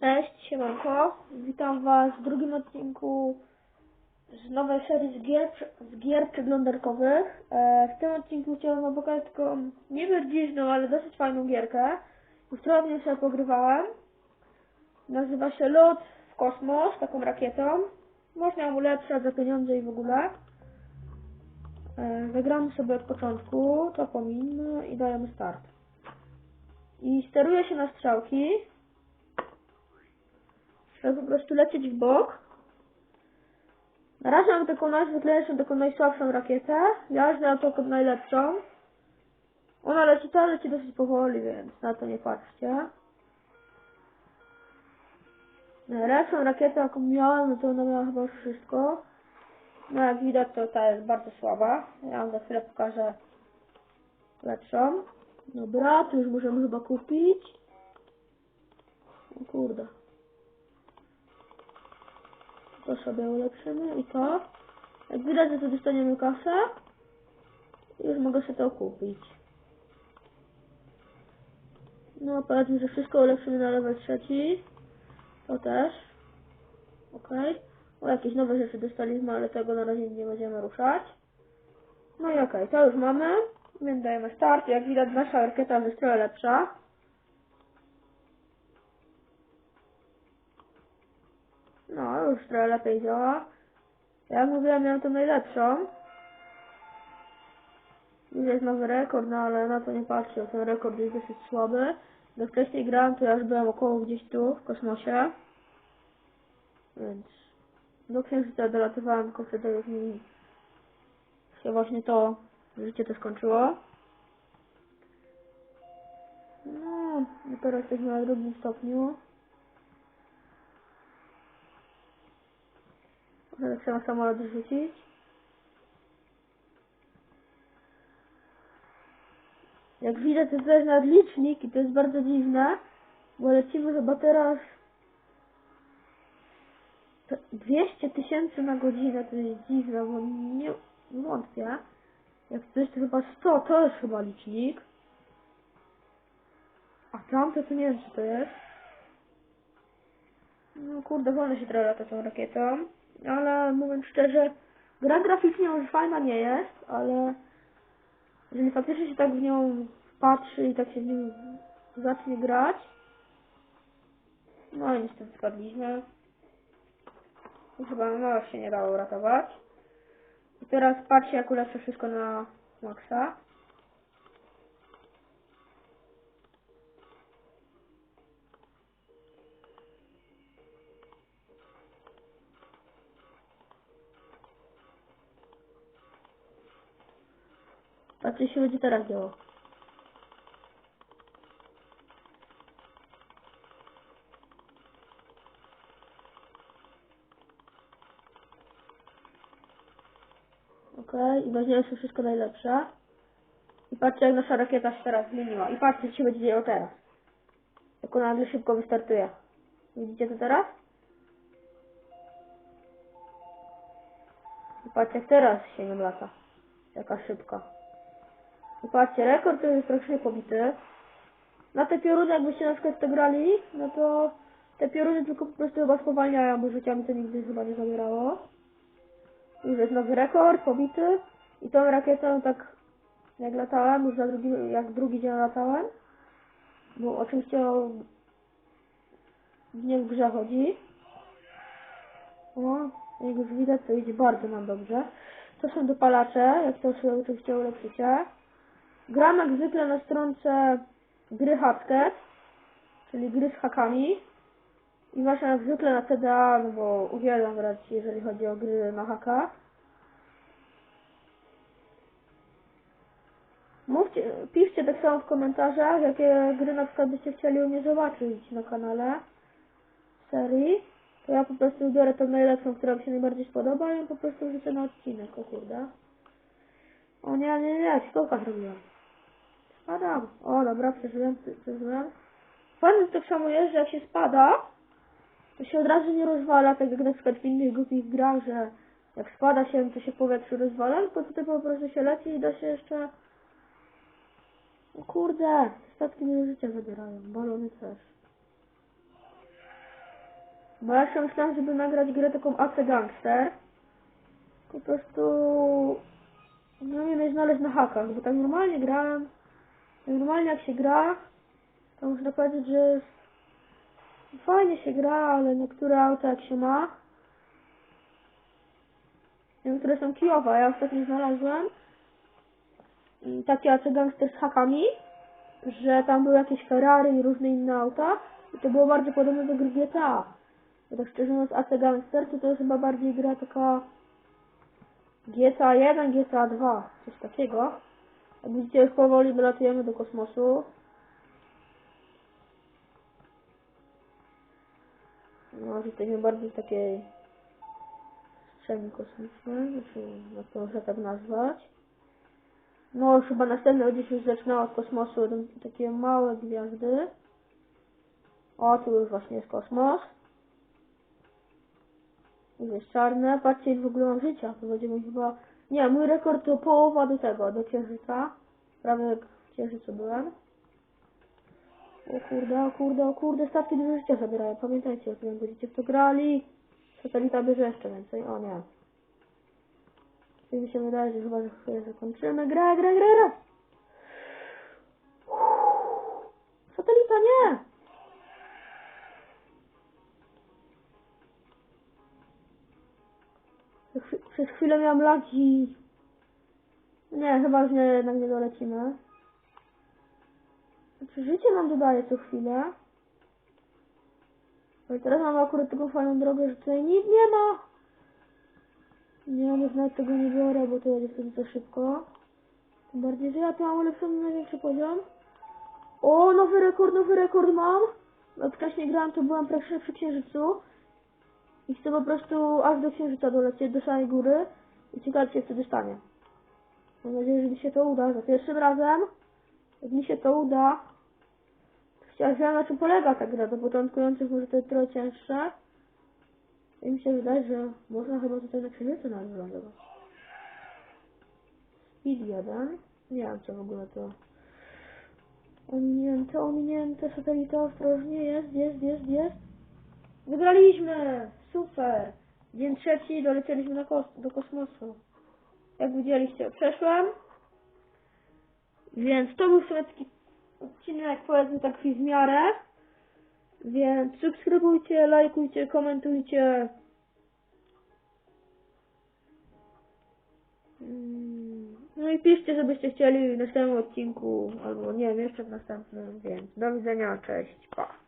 Cześć, siemanko. Witam was w drugim odcinku z nowej serii z gier, z gier przeglądarkowych. E, w tym odcinku chciałem wam pokazać taką dziwną, ale dosyć fajną gierkę, w którą mnie sobie pogrywałem. Nazywa się Lot w kosmos, taką rakietą. Można ją ulepszać za pieniądze i w ogóle. E, zagramy sobie od początku, to pominmy i dajemy start. I steruje się na strzałki. Trzeba po prostu lecieć w bok. Na razie mam taką najzwyklejszą, taką najsłabszą rakietę. Ja już na taką najlepszą. Ona leci ta, leci dosyć powoli, więc na to nie patrzcie. Najlepszą rakietę, jaką miałem, no to ona miała chyba już wszystko. No jak widać, to ta jest bardzo słaba. Ja wam za chwilę pokażę lepszą. Dobra, tu już możemy chyba kupić. O kurde. Sobie ulepszymy i to. Jak widać, to dostaniemy kasę. I już mogę sobie to kupić. No, powiedzmy, że wszystko ulepszymy na level trzeci. To też. Okej. O, jakieś nowe rzeczy dostaliśmy, ale tego na razie nie będziemy ruszać. No i okej, to już mamy. Więc dajemy start. Jak widać, nasza rakieta trochę lepsza. No, już trochę lepiej działa. Jak mówiłem, miałem to najlepszą. Już jest nowy rekord, no ale na to nie patrzę, ten rekord jest dosyć słaby. Jak wcześniej grałem, to ja już byłem około gdzieś tu, w kosmosie. Więc do księżyca dolatywałem, tylko wtedy już mi się właśnie to życie to skończyło. No, teraz jesteśmy na drugim stopniu. Teraz trzeba samolot rzucić. Jak widać, to jest nadlicznik i to jest bardzo dziwne, bo lecimy chyba teraz to 200 tysięcy na godzinę, to jest dziwne, bo nie wątpię. Jak jest to chyba 100, to jest chyba licznik. A tamte to nie wiem co to jest. No kurde, wolno się trochę lata tą rakietą. Ale mówiąc szczerze, gra graficznie już fajna nie jest, ale jeżeli faktycznie się tak w nią patrzy i tak się w nią zacznie grać, no i niestety spadliśmy. I chyba no się nie dało uratować. I teraz patrzcie jak ulepszę wszystko na maksa. Patrzcie się będzie teraz działo. Okej, i weźmiemy sobie wszystko najlepsze. I patrzcie jak nasza rakieta się teraz zmieniła. I patrzcie co się będzie działo teraz. Jak ona nagle szybko wystartuje. Widzicie to teraz? I patrzcie jak teraz się nie lata. Jaka szybka. I patrzcie, rekord to jest praktycznie pobity. Na te pioruny jakbyście na przykład to grali, no to te pioruny tylko po prostu chyba spowalniają, bo życia mi to nigdy chyba nie zabierało. Już jest nowy rekord, pobity. I tą rakietą tak jak latałem, już za drugi, jak drugi dzień latałem. Bo oczywiście o nie w grze chodzi. O, jak już widać, to idzie bardzo nam dobrze. To są dopalacze, jak to oczywiście ulepszycie. Gram jak zwykle na stronce gry Hacket, czyli gry z hakami. I właśnie jak zwykle na CDA, no bo uwielbiam grać, jeżeli chodzi o gry na hakach. Mówcie, piszcie tak samo w komentarzach, jakie gry na przykład byście chcieli u mnie zobaczyć na kanale serii. To ja po prostu wybiorę tą najlepszą, która mi się najbardziej spodoba i po prostu wrzucę na odcinek, o kurde. O nie, nie, nie, skoka zrobiłem. Spadam. O, dobra, przeżyłem, przeżyłem. Fajne tak samo jest, że jak się spada, to się od razu nie rozwala, tak jak na przykład w innych głupich grach, że jak spada się, to się powietrze rozwala, tylko tutaj po prostu się leci i da się jeszcze... O kurde, statki mi życie zabierają, balony też. Bo ja się myślałem, żeby nagrać grę taką AC Gangster. Po prostu... No nie znaleźć na hakach, bo tak normalnie grałem. Normalnie jak się gra, to można powiedzieć, że fajnie się gra, ale niektóre auta jak się ma, niektóre są kijowe. Ja ostatnio znalazłem takie AC Gangster z hakami, że tam były jakieś Ferrari i różne inne auta i to było bardzo podobne do gry GTA. Bo tak szczerze mówiąc AC Gangster to to jest chyba bardziej gra taka GTA 1, GTA 2, coś takiego. Jak widzicie już powoli wylatujemy do kosmosu. No nie bardziej takiej strzemi kosmicznej, znaczy jak to można tak nazwać. No już chyba następne gdzieś już zaczynało od kosmosu, takie małe gwiazdy. O, tu już właśnie jest kosmos. Tu jest czarne, patrzcie w ogóle mam życia, to będzie mój chyba... Nie, mój rekord to połowa do tego, do księżyca. Prawie jak w księżycu byłem. O kurde, o kurde, o kurde, statki dużo życia zabierają, pamiętajcie jak będziecie w to grali. Satelita bierze jeszcze więcej, o nie. I mi się wydaje, że chyba chwilę zakończymy. Gra, gra, gra, gra! Satelita, nie! Przez chwi- Przez chwilę miałam lagi. Nie, chyba już nie, jednak nie dolecimy. Znaczy, życie nam dodaje co chwilę. Ale teraz mamy akurat taką fajną drogę, że tutaj nic nie ma. Nie, już nawet tego nie biorę, bo to będzie wtedy za szybko. Tym bardziej, że ja tu mam ulepszony największy poziom. O, nowy rekord, nowy rekord mam. Jak wcześniej grałem, to byłem praktycznie przy księżycu. I chcę po prostu aż do księżyca dolecieć, do samej góry. I ciekawe, się wtedy stanie. Mam nadzieję, że mi się to uda za pierwszym razem. Jak mi się to uda. to Chciałem na czym polega ta gra. Do początkujących może to jest trochę cięższe. I mi się wydaje, że można chyba tutaj na księżycu nawet wylądować. Speed 1. Nie wiem, co w ogóle to... Ominięte, ominięte, satelita, ostrożnie, jest, jest, jest, jest. Wygraliśmy! Super! Dzień trzeci, dolecieliśmy na kos do kosmosu. Jak widzieliście, przeszłem. Więc to był sobie taki odcinek, powiedzmy taki w miarę. Więc subskrybujcie, lajkujcie, komentujcie. Mm, No i piszcie, żebyście chcieli w następnym odcinku, albo nie wiem, jeszcze w następnym, więc do widzenia, cześć, pa.